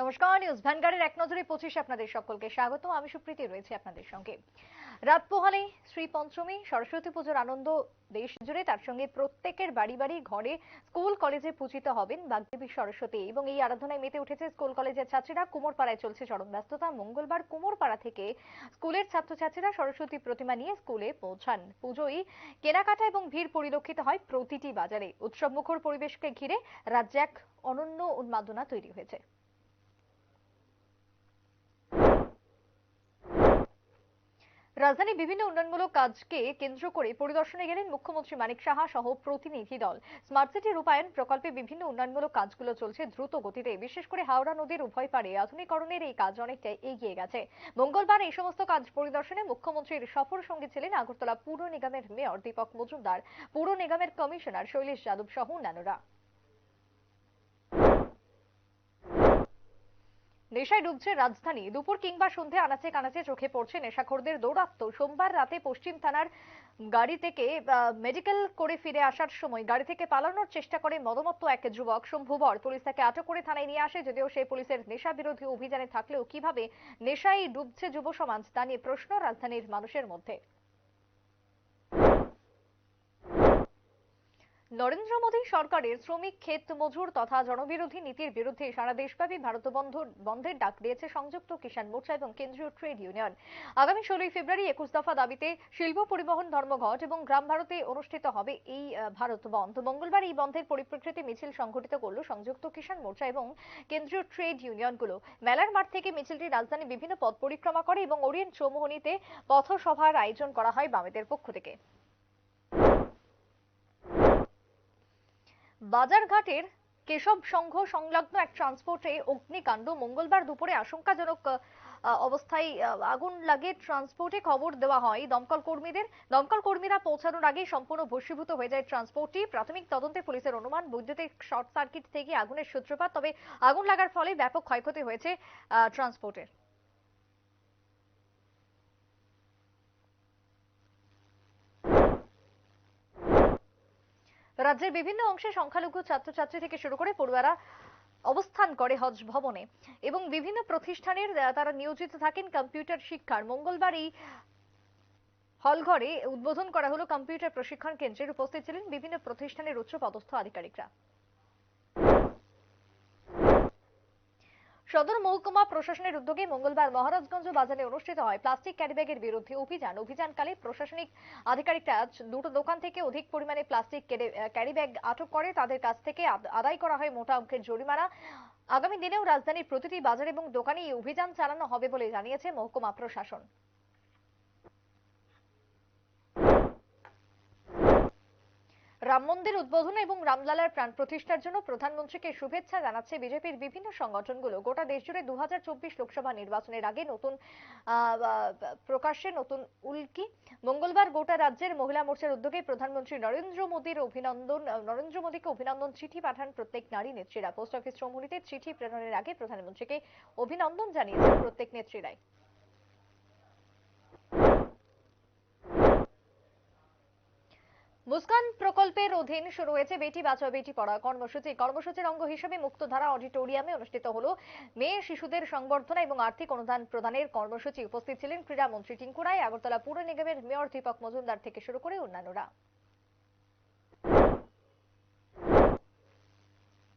নমস্কার, নিউজ ভ্যানগার্ডের এক নজরে পঁচিশে আপনাদের সকলকে স্বাগত। আমি সুপ্রীতি, রয়েছে আপনাদের সঙ্গে। রাত পোহালে শ্রী পঞ্চমী, সরস্বতী পুজোর আনন্দ দেশ জুড়ে, তার সঙ্গে প্রত্যেকের বাড়ি বাড়ি, ঘরে স্কুল কলেজে পূজিত হবেন বাগদেবী সরস্বতী এবং এই আরাধনায় মেতে উঠেছে স্কুল কলেজের ছাত্রীরা। কুমোরপাড়ায় চলছে চরম ব্যস্ততা। মঙ্গলবার কুমোরপাড়া থেকে স্কুলের ছাত্রছাত্রীরা সরস্বতী প্রতিমা নিয়ে স্কুলে পৌঁছান। পুজোয় কেনাকাটা এবং ভিড় পরিলক্ষিত হয় প্রতিটি বাজারে। উৎসবমুখর পরিবেশকে ঘিরে রাজ্যে এক অনন্য উন্মাদনা তৈরি হয়েছে। রাজধানীর বিভিন্ন উন্নয়নমূলক কাজকে কেন্দ্র করে পরিদর্শনে গেলেন মুখ্যমন্ত্রী মানিক সাহা সহ প্রতিনিধি দল। স্মার্ট সিটি রূপায়ণ প্রকল্পে বিভিন্ন উন্নয়নমূলক কাজগুলো চলছে দ্রুত গতিতে। বিশেষ করে হাওড়া নদীর উভয় পারে আধুনিকরণের এই কাজ অনেকটাই এগিয়ে গেছে। মঙ্গলবার এই সমস্ত কাজ পরিদর্শনে মুখ্যমন্ত্রীর সফর সঙ্গী ছিলেন আগরতলা পুর নিগমের মেয়র দীপক মজুমদার, পুর নিগমের কমিশনার শৈলেশ যাদব সহ অন্যান্যরা। নেশায় ডুবছে রাজধানী। দুপুর কিংবা সন্ধে আনাচে কানাচে চোখে পড়ছে নেশাখোরদের দৌরাত্ম সোমবার রাতে পশ্চিম থানার গাড়ি থেকে মেডিকেল করে ফিরে আসার সময় গাড়ি থেকে পালানোর চেষ্টা করে মদমত্ত এক যুবক। শম্ভুবর পুলিশ তাকে আটক করে থানায় নিয়ে আসে, যদিও সেই পুলিশের নেশা বিরোধী অভিযানে থাকলেও কীভাবে নেশায় ডুবছে যুব সমাজ তা নিয়ে প্রশ্ন রাজধানীর মানুষের মধ্যে। নরেন্দ্র মোদী সরকারের শ্রমিক ক্ষেত মজুর তথা জনবিরোধী নীতির বিরুদ্ধে সারা দেশব্যাপী ভারত বন্ধ, বন্ধের ডাক দিয়েছে সংযুক্ত কিষাণ মোর্চা এবং কেন্দ্রীয় ট্রেড ইউনিয়ন। আগামী ষোলোই ফেব্রুয়ারি একুশ দফা দাবিতে শিল্প পরিবহন ধর্মঘট এবং গ্রাম ভারতে অনুষ্ঠিত হবে এই ভারত বন্ধ। মঙ্গলবার এই বন্ধের পরিপ্রেক্ষিতে মিছিল সংঘটিত করল সংযুক্ত কিষাণ মোর্চা এবং কেন্দ্রীয় ট্রেড ইউনিয়নগুলো। মেলার মাঠ থেকে মিছিলটি রাজধানী বিভিন্ন পথ পরিক্রমা করে এবং ওরিয়েন্ট চৌমোহনীতে পথসভার আয়োজন করা হয় বামেদের পক্ষ থেকে। বাজারঘাটের কেশব সংঘ সংলগ্ন এক ট্রান্সপোর্টে অগ্নিকাণ্ড। মঙ্গলবার দুপুরে আশঙ্কাজনক অবস্থায় আগুন লাগে ট্রান্সপোর্টে খবর দেওয়া হয়। দমকল কর্মীদের, দমকল কর্মীরা পৌঁছানোর আগেই সম্পূর্ণ ভস্মীভূত হয়ে যায় ট্রান্সপোর্টটি প্রাথমিক তদন্তে পুলিশের অনুমান, বৈদ্যুতিক শর্ট সার্কিট থেকে আগুনের সূত্রপাত, তবে আগুন লাগার ফলে ব্যাপক ক্ষয়ক্ষতি হয়েছে ট্রান্সপোর্টের রাজ্যের বিভিন্ন অংশে সংখ্যালঘু ছাত্রছাত্রী থেকে শুরু করে পড়ুয়ারা অবস্থান করে হজ ভবনে এবং বিভিন্ন প্রতিষ্ঠানের তারা নিয়োজিত থাকেন কম্পিউটার শিক্ষার। মঙ্গলবার এই হলঘরে উদ্বোধন করা হলো কম্পিউটার প্রশিক্ষণ কেন্দ্রের উপস্থিত ছিলেন বিভিন্ন প্রতিষ্ঠানের উচ্চ পদস্থ আধিকারিকরা। সদর মহকুমা প্রশাসনের উদ্যোগে মঙ্গলবার মহারাজগঞ্জ বাজারে অনুষ্ঠিত হয় প্লাস্টিক ক্যারিব্যাগের বিরুদ্ধে অভিযান। অভিযানকালে প্রশাসনিক আধিকারিকরা দুটো দোকান থেকে অধিক পরিমাণে প্লাস্টিক ক্যারিব্যাগ আটক করে। তাদের কাছ থেকে আদায় করা হয় মোটা অঙ্কের জরিমানা। আগামী দিনেও রাজধানীর প্রতিটি বাজার এবং দোকানে এই অভিযান চালানো হবে বলে জানিয়েছে মহকুমা প্রশাসন। রাম মন্দির উদ্বোধন এবং রামলালার প্রাণ প্রতিষ্ঠার জন্য প্রধানমন্ত্রীকে শুভেচ্ছা জানাচ্ছে বিজেপির বিভিন্ন সংগঠনগুলো। গোটা দেশ জুড়ে দু লোকসভা নির্বাচনের আগে নতুন প্রকাশ্যে নতুন উল্কি। মঙ্গলবার গোটা রাজ্যের মহিলা মোর্চার উদ্যোগে প্রধানমন্ত্রী নরেন্দ্র মোদীর অভিনন্দন নরেন্দ্র মোদীকে অভিনন্দন, চিঠি পাঠান প্রত্যেক নারী নেত্রীরা। পোস্ট অফিস চৌমুহনীতে চিঠি প্রেরণের আগে প্রধানমন্ত্রীকে অভিনন্দন জানিয়েছেন প্রত্যেক নেত্রীরাই। মুস্কান প্রকল্পের অধীন শুরু হয়েছে বেটি বাঁচাও, বেটি পড়া কর্মসূচি। কর্মসূচির অঙ্গ হিসেবে মুক্তধারা অডিটোরিয়ামে অনুষ্ঠিত হলো মেয়ে শিশুদের সংবর্ধনা এবং আর্থিক অনুদান প্রদানের কর্মসূচি। উপস্থিত ছিলেন ক্রীড়ামন্ত্রী টিঙ্কু রায়, আগরতলা পুর নিগমের মেয়র দীপক মজুমদার থেকে শুরু করে অন্যান্যরা।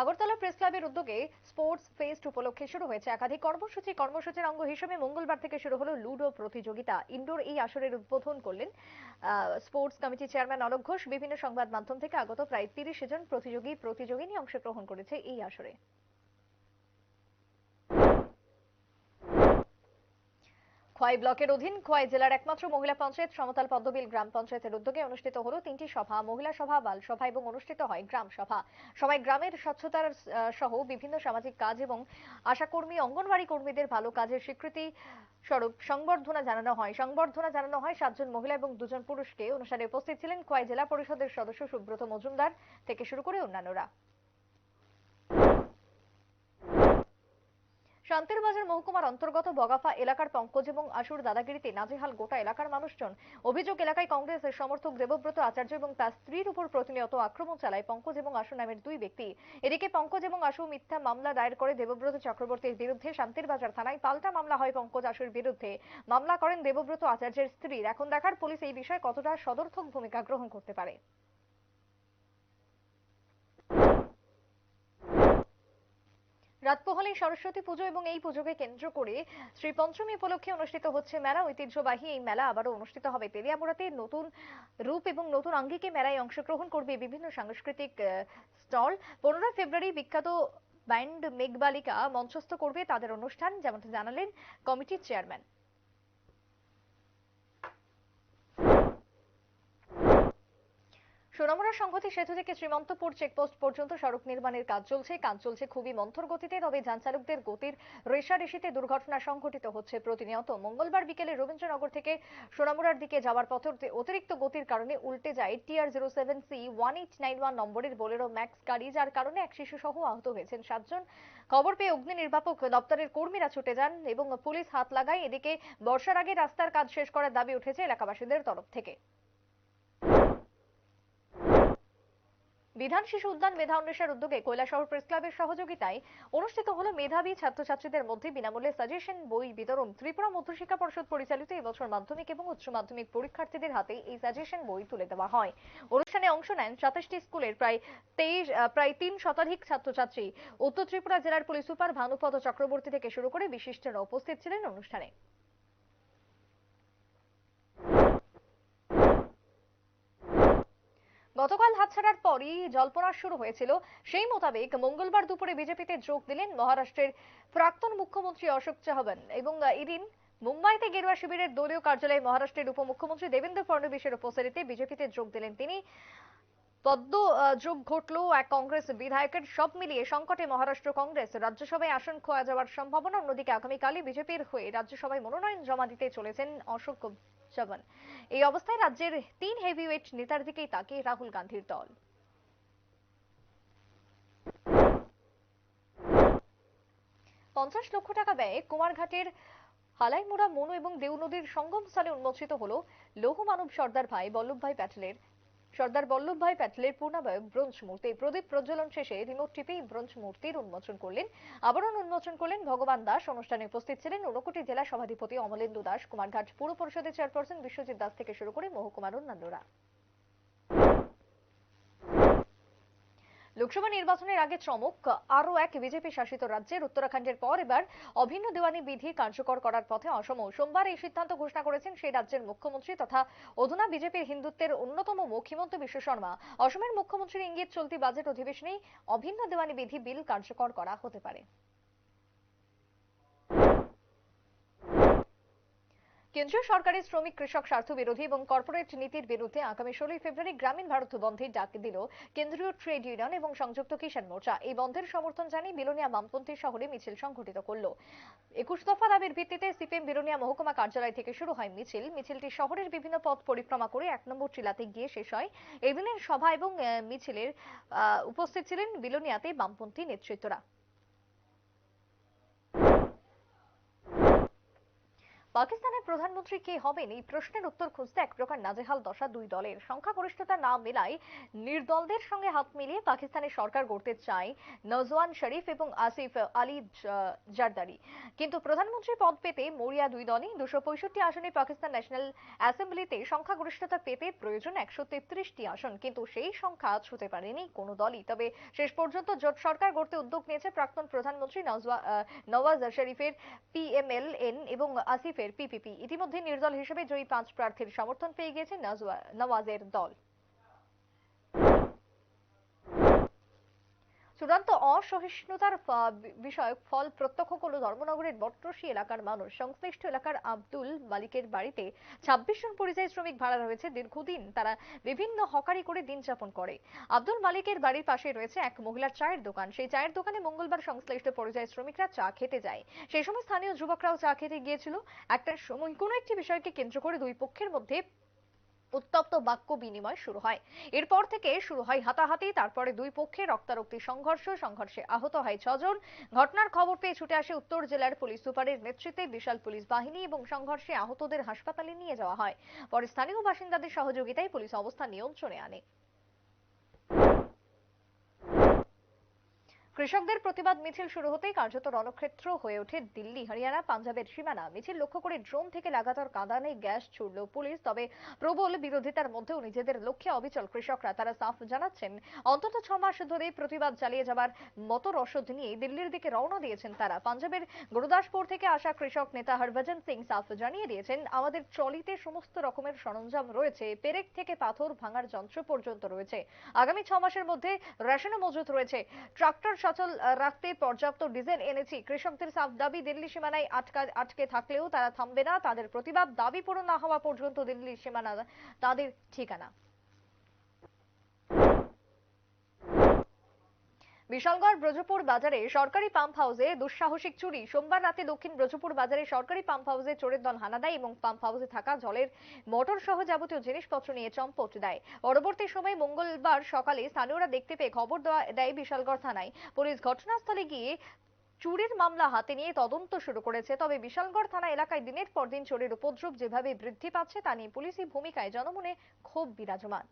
আগরতলা প্রেস ক্লাবের উদ্যোগে স্পোর্টস ফেস্ট উপলক্ষে শুরু হয়েছে একাধিক কর্মসূচি। কর্মসূচির অঙ্গ হিসেবে মঙ্গলবার থেকে শুরু হলো লুডো প্রতিযোগিতা। ইনডোর এই আসরের উদ্বোধন করলেন sports committee chairman Alok Ghosh. বিভিন্ন সংবাদ মাধ্যম থেকে আগত প্রায় তিরিশ জন প্রতিযোগী প্রতিযোগিনী অংশগ্রহণ করেছে এই আসরে। খোয়াই ব্লকের অধীন খোয়াই জেলার একমাত্র মহিলা পঞ্চায়েত সমতল পদ্মবিল গ্রাম পঞ্চায়েতের উদ্যোগে অনুষ্ঠিত হলো তিনটি সভা, মহিলা সভা, বাল সভা এবং অনুষ্ঠিত হয় গ্রাম সভা। সবাই গ্রামের স্বচ্ছতার সহ বিভিন্ন সামাজিক কাজ এবং আশাকর্মী অঙ্গনবাড়ি কর্মীদের ভালো কাজের স্বীকৃতি স্বরূপ সংবর্ধনা জানানো হয়। সংবর্ধনা জানানো হয় সাতজন মহিলা এবং দুজন পুরুষকে। অনুষ্ঠানে উপস্থিত ছিলেন খোয়াই জেলা পরিষদের সদস্য সুব্রত মজুমদার থেকে শুরু করে অন্যান্যরা। শান্তির বাজার মহকুমার অন্তর্গত বগাফা এলাকার পঙ্কজ এবং আশুর দাদাগিরিতে নাজেহাল গোটা এলাকার মানুষজন। অভিযোগ, এলাকায় কংগ্রেসের সমর্থক দেবব্রত আচার্য এবং তার স্ত্রীর উপর প্রতিনিয়ত আক্রমণ চালায় পঙ্কজ এবং আশু নামের দুই ব্যক্তি। এদিকে পঙ্কজ এবং আশু মিথ্যা মামলা দায়ের করে দেবব্রত চক্রবর্তীর বিরুদ্ধে শান্তির বাজার থানায় পাল্টা মামলা হয় পঙ্কজ আশুর বিরুদ্ধে। মামলা করেন দেবব্রত আচার্যের স্ত্রীর। এখন দেখার পুলিশ এই বিষয়ে কতটা সদর্থক ভূমিকা গ্রহণ করতে পারে। রাত সরস্বতী পুজো এবং এই পুজোকে কেন্দ্র করে শ্রী পঞ্চমী উপলক্ষে অনুষ্ঠিত হচ্ছে মেলা। ঐতিহ্যবাহী এই মেলা আবারও অনুষ্ঠিত হবে। তেলিয়ামুড়াতে নতুন রূপ এবং নতুন আঙ্গিকে মেলায় অংশগ্রহণ করবে বিভিন্ন সাংস্কৃতিক স্টল। পনেরোই ফেব্রুয়ারি বিখ্যাত ব্যান্ড মেঘবালিকা মঞ্চস্থ করবে তাদের অনুষ্ঠান, যেমনটি জানালেন কমিটির চেয়ারম্যান। সোনামুড়া সংহতি সেতু থেকে শ্রীমন্তপুর চেকপোস্ট পর্যন্ত সড়ক নির্মাণের কাজ চলছে। কাজ চলছে খুবই মন্থর গতিতে, তবে যান চালকদের গতির রেশারেশিতে দুর্ঘটনা সংঘটিত হচ্ছে প্রতিনিয়ত। মঙ্গলবার বিকেলে রবীন্দ্রনগর থেকে সোনামুড়ার দিকে যাওয়ার পথে অতিরিক্ত গতির কারণে উল্টে যায় TR zero seven C one eight nine one নম্বরের বোলেরো ম্যাক্স গাড়ি, যার কারণে এক শিশু সহ আহত হয়েছেন সাতজন। খবর পেয়ে অগ্নি নির্বাপক দপ্তরের কর্মীরা ছুটে যান এবং পুলিশ হাত লাগায়। এদিকে বর্ষার আগে রাস্তার কাজ শেষ করার দাবি উঠেছে এলাকাবাসীদের তরফ থেকে। বিধান শিশু উদ্যান মেধা অন্বেষার উদ্যোগে কৈলাসহর প্রেস ক্লাবের সহযোগিতায় অনুষ্ঠিত হলো মেধাবী ছাত্রছাত্রীদের মধ্যে বিনামূল্যে সাজেশন, বই, বিতরণ, ত্রিপুরা মধ্যশিক্ষা পরিষদ পরিচালিত এবছর মাধ্যমিক এবং উচ্চ মাধ্যমিক পরীক্ষার্থীদের হাতে এই সাজেশন বই তুলে দেওয়া হয়। অনুষ্ঠানে অংশ নেন সাতাশটি স্কুলের প্রায় তেইশ প্রায় তিন শতাধিক ছাত্রছাত্রী। উত্তর ত্রিপুরা জেলার পুলিশ সুপার ভানুপদ চক্রবর্তী থেকে শুরু করে বিশিষ্টরা উপস্থিত ছিলেন অনুষ্ঠানে। গতকাল হাতছাড়ার পরই জল্পনা শুরু হয়েছিল। সেই মোতাবেক মঙ্গলবার দুপুরে বিজেপিতে যোগ দিলেন মহারাষ্ট্রের প্রাক্তন মুখ্যমন্ত্রী অশোক চাহবান এবং এদিন মুম্বাইতে গেরুয়া শিবিরের দলীয় কার্যালয়ে মহারাষ্ট্রের উপমুখ্যমন্ত্রী দেবেন্দ্র ফডণবীশের উপস্থিতিতে বিজেপিতে যোগ দিলেন তিনি। পদ্ম যোগ ঘটল এক কংগ্রেস বিধায়কের। সব মিলিয়ে সংকটে মহারাষ্ট্র কংগ্রেস রাজ্যসভায় আসন খোয়া যাওয়ার সম্ভাবনা। অন্যদিকে আগামীকালই বিজেপির হয়ে রাজ্যসভায় মনোনয়ন জমা দিতে চলেছেন অশোক চবন এই অবস্থায় রাজ্যের তিন হেভিওয়েট নেতার দিকেই তাকে রাহুল গান্ধীর দল। পঞ্চাশ লক্ষ টাকা ব্যয়ে কুমারঘাটের হালাইমুড়া, মনু এবং দেউ নদীর সঙ্গম স্থলে উন্মোচিত হল লৌহ মানব সর্দার ভাই বল্লভভাই প্যাটেলের সর্দার বল্লভভাই প্যাটেলের পূর্ণাবয়ব ব্রোঞ্জ মূর্তি। প্রদীপ প্রজ্বলন শেষে রিমোট টিপে ব্রোঞ্জ মূর্তির উন্মোচন করলেন। আবরণ উন্মোচন করলেন ভগবান দাস। অনুষ্ঠানে উপস্থিত ছিলেন ঊনকোটি জেলা সভাধিপতি অমলেন্দু দাস। কুমারঘাট পুর পরিষদের চেয়ারপারসন বিশ্বজিৎ দাস থেকে শুরু করে মহকুমার অন্যান্যরা। লোকসভা নির্বাচনের আগে চমক, আরও এক বিজেপি শাসিত রাজ্যের উত্তরাখণ্ডের পর এবার অভিন্ন দেওয়ানি বিধি কার্যকর করার পথে অসম। সোমবার এই সিদ্ধান্ত ঘোষণা করেছেন সেই রাজ্যের মুখ্যমন্ত্রী তথা অধুনা বিজেপির হিন্দুত্বের অন্যতম মুখ হিমন্ত বিশ্ব শর্মা। অসমের মুখ্যমন্ত্রীর ইঙ্গিত, চলতি বাজেট অধিবেশনেই অভিন্ন দেওয়ানি বিধি বিল কার্যকর করা হতে পারে। কেন্দ্রীয় সরকারের শ্রমিক, কৃষক স্বার্থ বিরোধী এবং কর্পোরেট নীতির বিরুদ্ধে আগামী ষোলোই ফেব্রুয়ারি গ্রামীণ ভারত বন্ধের ডাক দিল কেন্দ্রীয় ট্রেড ইউনিয়ন এবং সংযুক্ত কিষাণ মোর্চা। এই বন্ধের সমর্থন জানিয়ে বিলোনিয়া বামপন্থী শহরে মিছিল সংঘটিত করল। একুশ দফা দাবির ভিত্তিতে সিপিএম বিলোনিয়া মহকুমা কার্যালয় থেকে শুরু হয় মিছিল। মিছিলটি শহরের বিভিন্ন পথ পরিক্রমা করে এক নম্বর চিলাতে গিয়ে শেষ হয়। এদিনের সভা এবং মিছিলের উপস্থিত ছিলেন বিলোনিয়াতে বামপন্থী নেতৃত্বরা। পাকিস্তানের প্রধানমন্ত্রী কে হবেন? এই প্রশ্নের উত্তর খুঁজতে এক প্রকার নাজেহাল দশা দুই দলের। সংখ্যাগরিষ্ঠতা না মেলায় নির্দলদের সঙ্গে হাত মিলিয়ে পাকিস্তানের সরকার গড়তে চায় নজওয়ান শরীফ এবং আসিফ আলী জারদারি। কিন্তু প্রধানমন্ত্রী পদ পেতে মরিয়া দুই দলই দুশো পঁয়ষট্টি আসনে পাকিস্তান ন্যাশনাল অ্যাসেম্বলিতে সংখ্যাগরিষ্ঠতা পেতে প্রয়োজন একশো তেত্রিশটি আসন। কিন্তু সেই সংখ্যা ছুতে পারেনি কোনো দলই। তবে শেষ পর্যন্ত জোট সরকার গড়তে উদ্যোগ নিয়েছে প্রাক্তন প্রধানমন্ত্রী নওয়াজ শরীফের পিএমএলএন এবং আসিফের পিপিপি ইতিমধ্যে নির্দল হিসেবে জয়ী পাঁচ প্রার্থীর সমর্থন পেয়ে গেছে নওয়াজের দল। চূড়ান্ত অসহিষ্ণুতার বিষয়ক ফল প্রত্যক্ষ করল ধর্মনগরের বট্রসী এলাকার মানুষ। সংশ্লিষ্ট এলাকার আব্দুল মালিকের বাড়িতে ছাব্বিশ জন পরিযায়ী শ্রমিক ভাড়া রয়েছে। দীর্ঘদিন তারা বিভিন্ন হকারি করে দিন যাপন করে। আব্দুল মালিকের বাড়ির পাশে রয়েছে এক মহিলার চায়ের দোকান। সেই চায়ের দোকানে মঙ্গলবার সংশ্লিষ্ট পরিযায়ী শ্রমিকরা চা খেতে যায়। সেই সময় স্থানীয় যুবকরাও চা খেতে গিয়েছিল। একটা সময় কোনো একটি বিষয়কে কেন্দ্র করে দুই পক্ষের মধ্যে উত্তপ্ত বাক্য বিনিময় শুরু হয়। এরপর থেকে শুরু হয় হাতাহাতি, তারপরে দুই পক্ষে রক্তারক্তি সংঘর্ষ, সংঘর্ষে আহত হয় ছজন। ঘটনার খবর পেয়ে ছুটে আসে উত্তর জেলার পুলিশ সুপারের নেতৃত্বে বিশাল পুলিশ বাহিনী এবং সংঘর্ষে আহতদের হাসপাতালে নিয়ে যাওয়া হয়। পরে স্থানীয় বাসিন্দাদের সহযোগিতায় পুলিশ অবস্থান নিয়ন্ত্রণে আনে। কৃষকদের প্রতিবাদ মিছিল শুরু হতেই কার্যত রণক্ষেত্র হয়ে ওঠে দিল্লি, হরিয়ানা, পাঞ্জাবের সীমানা। মিছিল লক্ষ্য করে ড্রোন থেকে লাগাতার কাঁদানে গ্যাস ছুড়ল পুলিশ, তবে প্রবল বিরোধিতার মধ্যেও নিজেদের লক্ষ্যে অবিচল কৃষকরা। তারা সাফ জানাচ্ছেন, অন্তত ছ মাস ধরে প্রতিবাদ চালিয়ে যাবার মতো রসদ নিয়ে দিল্লির দিকে রওনা দিয়েছেন তারা। পাঞ্জাবের গুরুদাসপুর থেকে আসা কৃষক নেতা হরভজন সিং সাফ জানিয়ে দিয়েছেন, আমাদের ট্রলিতে সমস্ত রকমের সরঞ্জাম রয়েছে, পেরেক থেকে পাথর ভাঙার যন্ত্র পর্যন্ত রয়েছে। আগামী ছ মাসের মধ্যে রেশনও মজুত রয়েছে, ট্রাক্টর সচল রাখতে পর্যাপ্ত ডিজেল এনেছি। কৃষকদের সাফ দাবি, দিল্লি সীমানায় আটকা, আটকে থাকলেও তারা থামবে না। তাদের প্রতিবাদ, দাবি পূরণ না হওয়া পর্যন্ত দিল্লি সীমানা তাদের ঠিকানা। বিশালগড় ব্রজপুর বাজারে সরকারি পাম্প হাউসে দুঃসাহসিক চুরি। সোমবার রাতে দক্ষিণ ব্রজপুর বাজারে সরকারি পাম্প হাউসে চোরের দল হানা দেয় এবং পাম্প হাউসে থাকা জলের মোটর সহ যাবতীয় জিনিসপত্র নিয়ে চম্পট দেয়। পরবর্তী সময় মঙ্গলবার সকালে স্থানীয়রা দেখতে পেয়ে খবর দেয় বিশালগড় থানায়। পুলিশ ঘটনাস্থলে গিয়ে চুরির মামলা হাতে নিয়ে তদন্ত শুরু করেছে। তবে বিশালগড় থানা এলাকায় দিনের পর দিন চোরের উপদ্রব যেভাবে বৃদ্ধি পাচ্ছে, তা নিয়ে পুলিশি ভূমিকায় জনমনে ক্ষোভ বিরাজমান।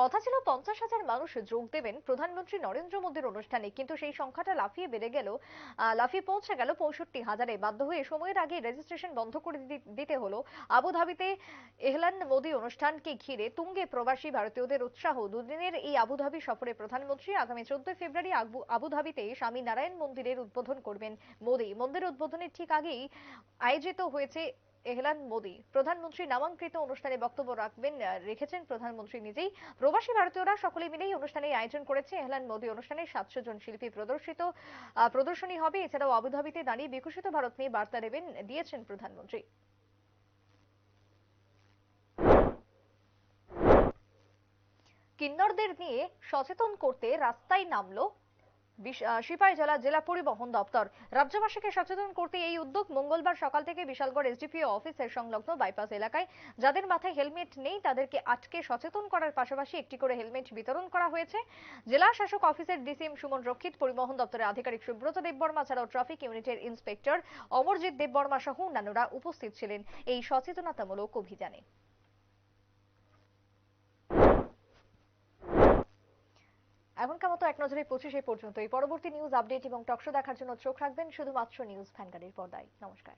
কথা ছিল পঞ্চাশ হাজার মানুষ যোগ দেবেন প্রধানমন্ত্রী নরেন্দ্র মোদীর অনুষ্ঠানে, কিন্তু সেই সংখ্যাটা লাফিয়ে বেড়ে গেল লাফিয়ে পৌঁছে গেল পঁয়ষট্টি হাজারে। বাধ্য হয়ে সময়ের আগে রেজিস্ট্রেশন বন্ধ করে দিতে হলো। আবুধাবিতে এহলান মোদী অনুষ্ঠানকে ঘিরে তুঙ্গে প্রবাসী ভারতীয়দের উৎসাহ। দুদিনের এই আবুধাবি সফরে প্রধানমন্ত্রী আগামী চোদ্দই ফেব্রুয়ারি আবু- আবুধাবিতে স্বামী নারায়ণ মন্দিরের উদ্বোধন করবেন মোদী। মন্দির উদ্বোধনের ঠিক আগেই আয়োজিত হয়েছে এহলান মোদী। প্রধানমন্ত্রী নামাঙ্কৃত অনুষ্ঠানে বক্তব্য রাখবেন রেখেছেন প্রধানমন্ত্রী নিজেই। প্রবাসী ভারতীয়রা সকলে মিলেই অনুষ্ঠানে আয়োজন করেছে। এহলান মোদী অনুষ্ঠানে সাতশো জন শিল্পী প্রদর্শিত প্রদর্শনী হবে। এছাড়াও আবুধাবিতে দাঁড়িয়ে বিকশিত ভারত নিয়ে বার্তা দেবেন, দিয়েছেন প্রধানমন্ত্রী। কিন্নরদের নিয়ে সচেতন করতে রাস্তায় নামলো সিপাহীজলা জেলা পরিবহন দপ্তর। রাজ্যবাসীকে সচেতন করতে এই উদ্যোগ মঙ্গলবার সকাল থেকে বিশালগড় এসডিপিও অফিসের সংলগ্ন বাইপাস এলাকায়। যাদের মাথায় হেলমেট নেই, তাদেরকে আটকে সচেতন করার পাশাপাশি একটি করে হেলমেট বিতরণ করা হয়েছে। জেলা শাসক অফিসের ডিসিএম সুমন রক্ষিত, পরিবহন দপ্তরের আধিকারিক সুব্রত দেববর্মা ছাড়াও ট্রাফিক ইউনিটের ইন্সপেক্টর অমরজিৎ দেববর্মা সহ অন্যান্যরা উপস্থিত ছিলেন। এই সচেতনতামূলক অভিযানে। এখনকার মতো এক নজরে পঁচিশে পর্যন্ত এই পরবর্তী নিউজ আপডেট এবং টকশো দেখার জন্য চোখ রাখবেন শুধুমাত্র নিউজ ভ্যানগাড়ির পর্দায়। নমস্কার।